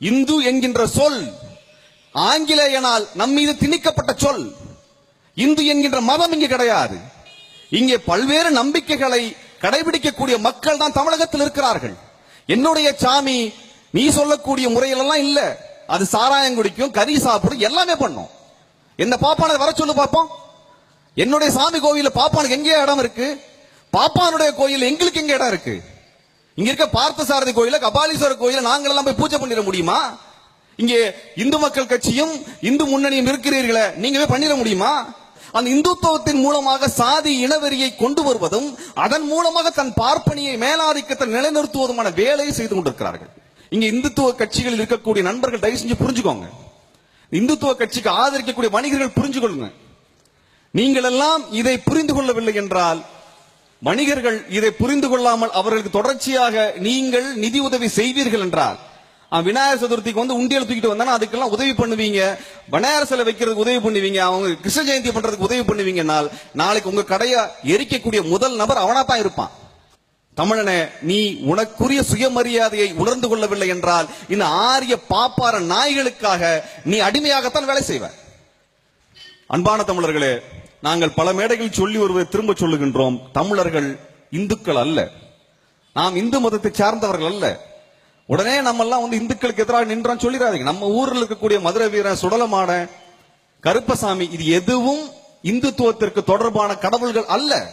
இந்து என்கின்ற சொல் ஆங்கிலேயனால் நம் மீது திணிக்கப்பட்ட சொல் இந்து என்கின்ற மதம் இங்கு கிடையாது. இங்கே பல்வேறு நம்பிக்கைகளை கடைபிடிக்கக்கூடிய மக்கள் தான் தமிழகத்தில் இருக்கிறார்கள். என்னுடைய சாமி நீ சொல்லக்கூடிய முறையிலெல்லாம் இல்ல. அது சாராயம் குடிக்கும் கறி சாப்பிடும் எல்லாமே பண்ணும். என்ன பாப்பான வர சொல்லு பார்ப்போம் என்னுடைய சாமி கோயில பாப்பானுக்கு எங்கே இடம் இருக்கு? பாப்பானுடைய கோயில் எங்களுக்கு எங்க இடம் இருக்கு? இங்க இருக்க பார்த்தசாரதி கோயில கபாலீஸ்வரர் கோயில நாங்கள் எல்லாம் போய் பூஜை பண்ணிட முடியுமா? இங்கே இந்து மக்கள் கட்சியும் இந்து முன்னணியும் இருக்கிறீர்களே நீங்களே பண்ணிட முடியுமா? அந்த இந்துத்துவத்தின் மூலமாக சாதி இனவெறியை கொண்டு வருவதும் அதன் மூலமாக தன் பார்ப்பனியை மேலாதிக்கத்தை நிலைநிறுத்துவதுமான வேலையை செய்து கொண்டிருக்கிறார்கள். இங்க இந்துத்துவ கட்சிகளில் இருக்கக்கூடிய நண்பர்கள் தயவு செஞ்சு புரிஞ்சுக்கோங்க. இந்துத்துவ கட்சிக்கு ஆதரிக்கக்கூடிய வணிகர்கள் புரிஞ்சு கொள்ளுங்க நீங்கள் எல்லாம் இதை புரிந்து கொள்ளவில்லை என்றால் வணிகர்கள் இதை புரிந்து கொள்ளாமல் அவர்களுக்கு தொடர்ச்சியாக நீங்கள் நிதி உதவி செய்வீர்கள் என்றால் விநாயகர் சதுர்த்திக்கு வந்து உண்டியல் தூக்கிட்டு வந்தானா அதுக்கெல்லாம் உதவி பண்ணுவீங்க? விநாயகர் சிலை வைக்கிறதுக்கு உதவி பண்ணுவீங்க? அவங்க கிருஷ்ண ஜெயந்தி பண்றதுக்கு உதவி பண்ணுவீங்கனால் நாளைக்கு உங்க கடையை எரிக்கக்கூடிய முதல் நபர் அவனா தான் இருப்பான். தமிழனே நீ உனக்குரிய சுயமரியாதையை உணர்ந்து கொள்ளவில்லை என்றால் இந்த ஆரிய பாப்பார நாய்களுக்காக நீ அடிமையாகத்தான் வேலை செய்வ. அன்பான தமிழர்களே நாங்கள் பல மேடைகளில் சொல்லி ஒருவரை திரும்ப சொல்லுகின்றோம். தமிழர்கள் இந்துக்கள் அல்ல. நாம் இந்து மதத்தை சார்ந்தவர்கள் அல்ல. உடனே நம்ம எல்லாம் வந்து இந்துக்களுக்கு எதிராக நின்றான் சொல்லிடாதீங்க. நம்ம ஊரில் இருக்கக்கூடிய மதுரை வீரன் சுடலமான கருப்பசாமி இது எதுவும் இந்துத்துவத்திற்கு தொடர்பான கடவுள்கள் அல்ல.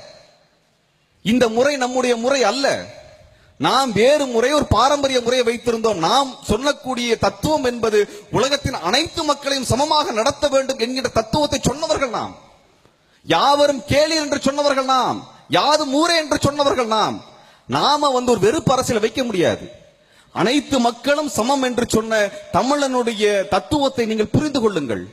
இந்த முறை நம்முடைய முறை அல்ல. நாம் வேறு முறை ஒரு பாரம்பரிய முறையை வைத்திருந்தோம். நாம் சொல்லக்கூடிய தத்துவம் என்பது உலகத்தின் அனைத்து மக்களையும் சமமாக நடத்த வேண்டும் என்கிற தத்துவத்தை சொன்னவர்கள் நாம். யாவரும் கேளீர் என்று சொன்னவர்கள் நாம். யாதும் ஊரே என்று சொன்னவர்கள் நாம். நாம வந்து ஒரு வெறுப்பு அரசியல் வைக்க முடியாது. அனைத்து மக்களும் சமம் என்று சொன்ன தமிழனுடைய தத்துவத்தை நீங்கள் புரிந்து கொள்ளுங்கள்.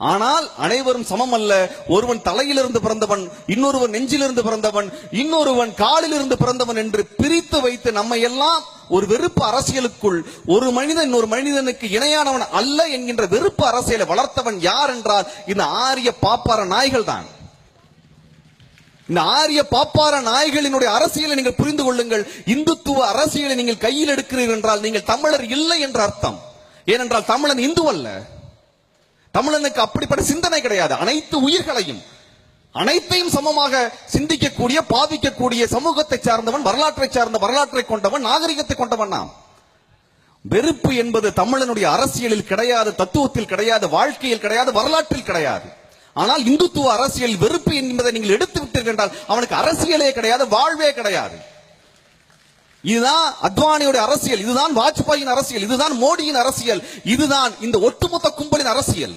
ஆனால் அனைவரும் சமம் அல்ல. ஒருவன் தலையிலிருந்து பிறந்தவன் இன்னொருவன் நெஞ்சிலிருந்து பிறந்தவன் இன்னொருவன் காலிலிருந்து பிறந்தவன் என்று பிரித்து வைத்து நம்மை எல்லாம் ஒரு வெறுப்பு அரசியலுக்குள் ஒரு மனிதன் இன்னொரு மனிதனுக்கு இணையானவன் அல்ல என்கின்ற வெறுப்பு அரசியலை வளர்த்தவன் யார் என்றால் இந்த ஆரிய பாப்பார நாய்கள் தான் இந்த ஆரிய பாப்பார நாய்களினுடைய அரசியலை நீங்கள் புரிந்து கொள்ளுங்கள். இந்துத்துவ அரசியலை நீங்கள் கையில் எடுக்கிறீர்கள் என்றால் நீங்கள் தமிழர் இல்லை என்ற அர்த்தம். ஏனென்றால் தமிழன் இந்து அல்ல. தமிழனுக்கு அப்படிப்பட்ட சிந்தனை கிடையாது. அனைத்து உயிர்களையும் அனைத்தையும் சமமாக சிந்திக்கக்கூடிய பாவிக்கக்கூடிய சமூகத்தை சார்ந்தவன் வரலாற்றை சார்ந்த வரலாற்றை கொண்டவன் நாகரிகத்தை கொண்டவன் நாம். வெறுப்பு என்பது தமிழனுடைய அரசியலில் கிடையாது தத்துவத்தில் கிடையாது வாழ்க்கையில் கிடையாது வரலாற்றில் கிடையாது. ஆனால் இந்துத்துவ அரசியல் வெறுப்பு என்பதை நீங்கள் எடுத்து விட்டீர்கள் என்றால் அவனுக்கு அரசியலே கிடையாது வாழ்வே கிடையாது. இதுதான் அத்வானியோட அரசியல் இதுதான் வாஜ்பாயின் அரசியல் இதுதான் மோடியின் அரசியல் இதுதான் இந்த ஒட்டுமொத்த கும்பலின் அரசியல்.